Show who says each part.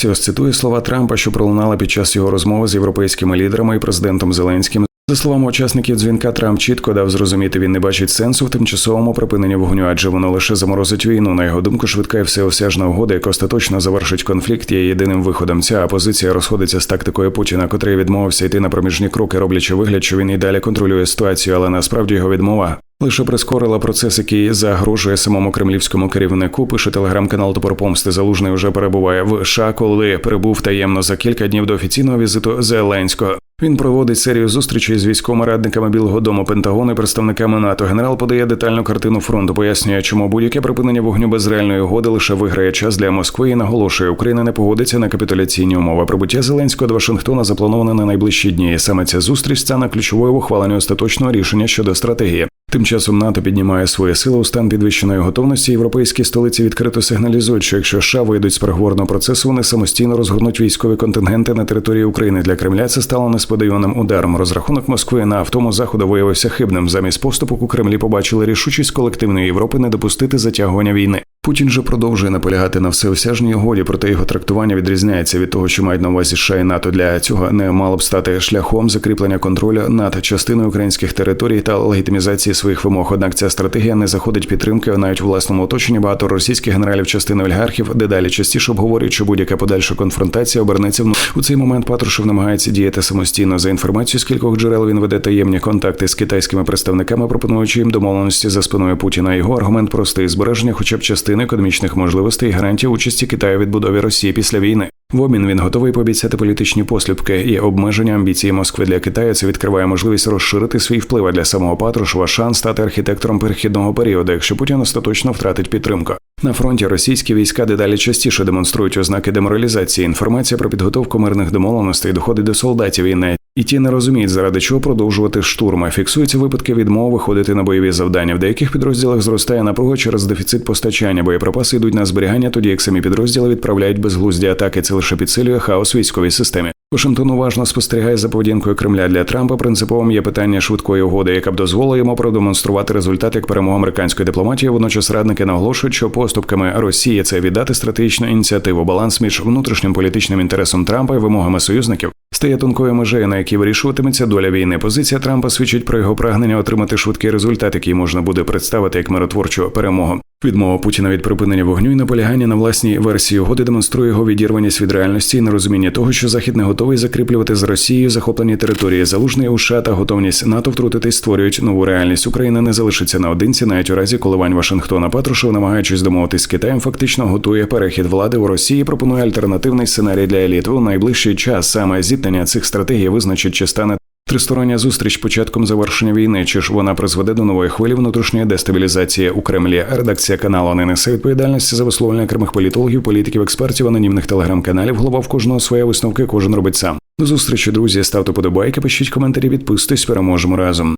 Speaker 1: Аксіос цитує слова Трампа, що пролунали під час його розмови з європейськими лідерами і президентом Зеленським. За словами учасників дзвінка, Трамп чітко дав зрозуміти, він не бачить сенсу в тимчасовому припиненні вогню, адже воно лише заморозить війну. На його думку, швидка і всеосяжна угода, яка остаточно завершить конфлікт, є єдиним виходом. Ця позиція розходиться з тактикою Путіна, котрий відмовився йти на проміжні кроки, роблячи вигляд, що він і далі контролює ситуацію, але насправді його відмова. Лише прискорила процес, який загрожує самому кремлівському керівнику. Пише телеграм-канал Топор Помсти. Залужний вже перебуває в США, коли прибув таємно за кілька днів до офіційного візиту Зеленського. Він проводить серію зустрічей з військовими радниками Білого Дому, Пентагону і представниками НАТО. Генерал подає детальну картину фронту, пояснює, чому будь-яке припинення вогню без реальної угоди лише виграє час для Москви і наголошує, Україна не погодиться на капітуляційні умови. Прибуття Зеленського до Вашингтона заплановане на найближчі дні. Саме ця зустріч стане ключовою в ухваленні остаточного рішення щодо стратегії. Тим часом НАТО піднімає свої сили у стан підвищеної готовності. Європейські столиці відкрито сигналізують, що якщо США вийдуть з переговорного процесу, вони самостійно розгорнуть військові контингенти на території України. Для Кремля це стало несподіваним ударом. Розрахунок Москви на автому заходу виявився хибним. Замість поступок у Кремлі побачили рішучість колективної Європи не допустити затягування війни. Путін же продовжує наполягати на всеосяжній угоді, проте його трактування відрізняється від того, що мають на увазі США і НАТО. Для цього не мало б стати шляхом закріплення контролю над частиною українських територій та легітимізації своїх вимог. Однак ця стратегія не заходить підтримки навіть у власному оточенні. Багато російських генералів частини олігархів дедалі частіше обговорюють, що будь-яка подальша конфронтація обернеться в у цей момент. Патрушев намагається діяти самостійно за інформацією з кількох джерел. Він веде таємні контакти з китайськими представниками, пропонуючи їм домовленості за спиною Путіна. Його аргумент простий збереження, хоча б частини економічних можливостей і гарантія участі Китаю відбудові Росії після війни. В обмін він готовий пообіцяти політичні послідки і обмеження амбіції Москви для Китаю. Це відкриває можливість розширити свій вплив для самого Патрушева шанс стати архітектором перехідного періоду, якщо Путін остаточно втратить підтримку. На фронті російські війська дедалі частіше демонструють ознаки деморалізації. Інформація про підготовку мирних домовленостей доходить до солдатів і не і ті не розуміють, заради чого продовжувати штурми. Фіксуються випадки відмови виходити на бойові завдання. В деяких підрозділах зростає напруга через дефіцит постачання. Боєприпаси йдуть на зберігання, тоді як самі підрозділи відправляють безглузді атаки. Це лише підсилює хаос військовій системі. Вашингтон уважно спостерігає за поведінкою Кремля для Трампа. Принциповим є питання швидкої угоди, яка б дозволила йому продемонструвати результат як перемогу американської дипломатії. Водночас радники наголошують, що поступками Росії це віддати стратегічну ініціативу, баланс між внутрішнім політичним інтересом Трампа і вимогами союзників. Стає тонкою межею, на якій вирішуватиметься доля війни. Позиція Трампа свідчить про його прагнення отримати швидкий результат, який можна буде представити як миротворчу перемогу. Відмова Путіна від припинення вогню і наполягання на власній версії угоди демонструє його відірваність від реальності і нерозуміння того, що захід не готовий закріплювати з Росією захоплені території. Залужний у США та готовність НАТО втрутитись створюють нову реальність. Україна не залишиться наодинці, навіть у разі коливань Вашингтона. Патрушев, намагаючись домовитись з Китаєм, фактично готує перехід влади у Росії. Пропонує альтернативний сценарій для еліт. У найближчий час саме зіткнення цих стратегій визначить, чи стане Тристороння зустріч початком завершення війни, чи ж вона призведе до нової хвилі внутрішньої дестабілізації у Кремлі. Редакція каналу не несе відповідальності за висловлення окремих політологів, політиків, експертів, анонімних телеграм-каналів. Голова в кожного своє висновки, кожен робить сам. До зустрічі, друзі. Ставте подобайки, пишіть коментарі, підписуйтесь, переможемо разом.